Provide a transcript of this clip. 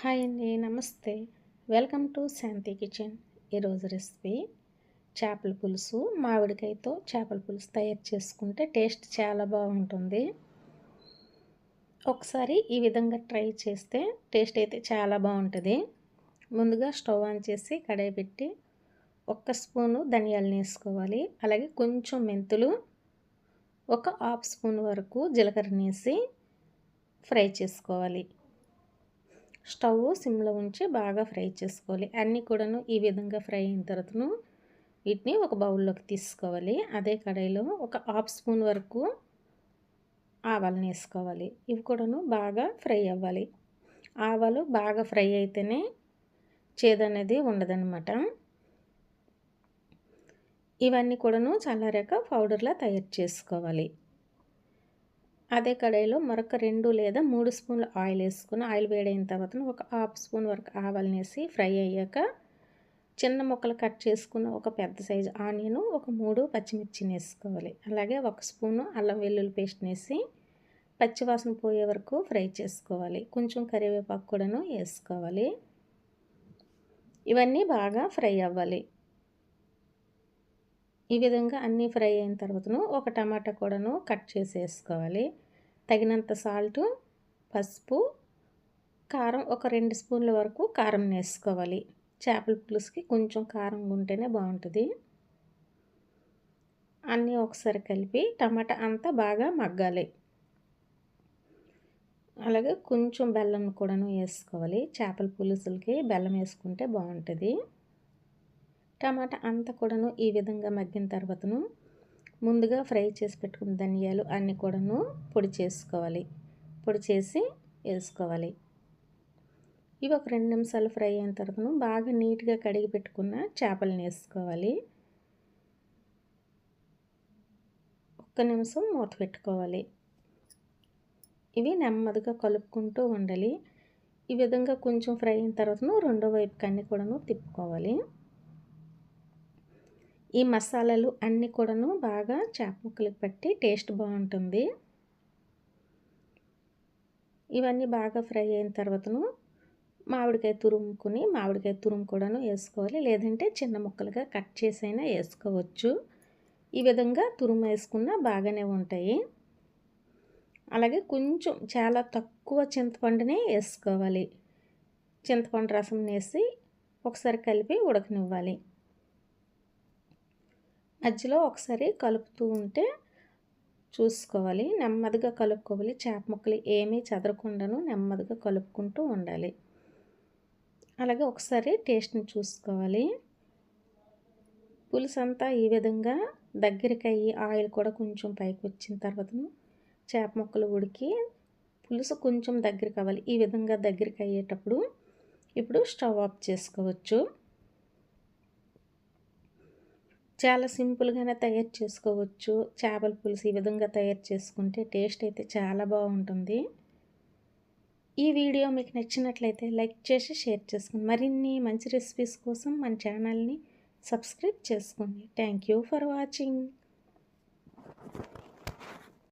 Hi అండి నమస్తే. Welcome to Shanti kitchen. ఈరోజు రెసిపీ చేపల పులుసు. మామిడికాయతో చేపల పులుసు తయారు చేసుకుంటే టేస్ట్ చాలా బాగుంటుంది. ఒకసారి ఈ విధంగా ట్రై చేస్తే టేస్ట్ అయితే చాలా బాగుంటుంది. ముందుగా స్టవ్ ఆన్ చేసి కడాయి పెట్టి ఒక్క స్పూను ధనియాలు వేసుకోవాలి. అలాగే కొంచెం మెంతులు ఒక హాఫ్ స్పూన్ వరకు జీలకర్ర వేసి ఫ్రై చేసుకోవాలి. స్టవ్ సిమ్లో ఉంచి బాగా ఫ్రై చేసుకోవాలి. అన్నీ కూడాను ఈ విధంగా ఫ్రై అయిన తర్వాతను వీటిని ఒక బౌల్లోకి తీసుకోవాలి. అదే కడాయిలో ఒక హాఫ్ స్పూన్ వరకు ఆవాలను వేసుకోవాలి. ఇవి కూడాను బాగా ఫ్రై అవ్వాలి. ఆవాలు బాగా ఫ్రై అయితేనే చేదనేది ఉండదన్నమాట. ఇవన్నీ కూడాను చల్లారాక పౌడర్లా తయారు చేసుకోవాలి. అదే కడాయిలో మరొక రెండు లేదా మూడు స్పూన్ల ఆయిల్ వేసుకుని ఆయిల్ వేడైన తర్వాత ఒక హాఫ్ స్పూన్ వరకు ఆవాలు వేసి ఫ్రై అయ్యాక చిన్న ముక్కలు కట్ చేసుకున్న ఒక పెద్ద సైజు ఆనియన్ ఒక మూడు పచ్చిమిర్చిని వేసుకోవాలి. అలాగే ఒక స్పూను అల్లం వెల్లుల్లి పేస్ట్ వేసి పచ్చివాసన పోయే వరకు ఫ్రై చేసుకోవాలి. కొంచెం కరివేపాకు కూడాను వేసుకోవాలి. ఇవన్నీ బాగా ఫ్రై అవ్వాలి. ఈ విధంగా అన్నీ ఫ్రై అయిన తర్వాతను ఒక టమాటా కూడాను కట్ చేసి వేసుకోవాలి. తగినంత సాల్టు పసుపు కారం ఒక రెండు స్పూన్ల వరకు కారం వేసుకోవాలి చేపల పులుసుకి కొంచెం కారం ఉంటేనే బాగుంటుంది. అన్నీ ఒకసారి కలిపి టమాటా అంతా బాగా మగ్గాలి. అలాగే కొంచెం బెల్లం కూడాను వేసుకోవాలి. చేపల పులుసులకి బెల్లం వేసుకుంటే బాగుంటుంది. టమాటా అంతా కూడాను ఈ విధంగా మగ్గిన తర్వాతను ముందుగా ఫ్రై చేసి పెట్టుకున్న ధనియాలు అన్నీ కూడాను పొడి చేసుకోవాలి. పొడి చేసి వేసుకోవాలి. ఇవి ఒక రెండు నిమిషాలు ఫ్రై అయిన తర్వాత బాగా నీట్గా కడిగి పెట్టుకున్న చేపలను వేసుకోవాలి. ఒక్క నిమిషం మూత పెట్టుకోవాలి. ఇవి నెమ్మదిగా కలుపుకుంటూ ఉండాలి. ఈ విధంగా కొంచెం ఫ్రై అయిన తర్వాత రెండో వైపుకి అన్నీ కూడాను తిప్పుకోవాలి. ఈ మసాలాలు అన్నీ కూడాను బాగా చేప ముక్కలకు పట్టి టేస్ట్ బాగుంటుంది. ఇవన్నీ బాగా ఫ్రై అయిన తర్వాతను మామిడికాయ తురుముకుని మామిడికాయ తురుము కూడాను వేసుకోవాలి. లేదంటే చిన్న ముక్కలుగా కట్ చేసైనా వేసుకోవచ్చు. ఈ విధంగా తురుము వేసుకున్న బాగానే ఉంటాయి. అలాగే కొంచెం చాలా తక్కువ చింతపండునే వేసుకోవాలి. చింతపండు రసం వేసి ఒకసారి కలిపి ఉడకనివ్వాలి. మధ్యలో ఒకసారి కలుపుతూ ఉంటే చూసుకోవాలి. నెమ్మదిగా కలుపుకోవాలి. చేప ముక్కలు ఏమీ చదరకుండాను నెమ్మదిగా కలుపుకుంటూ ఉండాలి. అలాగే ఒకసారి టేస్ట్ని చూసుకోవాలి. పులుసు అంతా ఈ విధంగా దగ్గరికి అయ్యి ఆయిల్ కూడా కొంచెం పైకి వచ్చిన తర్వాత చేప ముక్కలు ఉడికి పులుసు కొంచెం దగ్గరికి అవ్వాలి. ఈ విధంగా దగ్గరికి అయ్యేటప్పుడు ఇప్పుడు స్టవ్ ఆఫ్ చేసుకోవచ్చు. చాలా సింపుల్గానే తయారు చేసుకోవచ్చు. చేపల పులుసు ఈ విధంగా తయారు చేసుకుంటే టేస్ట్ అయితే చాలా బాగుంటుంది. ఈ వీడియో మీకు నచ్చినట్లయితే లైక్ చేసి షేర్ చేసుకోండి. మరిన్ని మంచి రెసిపీస్ కోసం మన ఛానల్ని సబ్స్క్రైబ్ చేసుకోండి. Thank you for watching.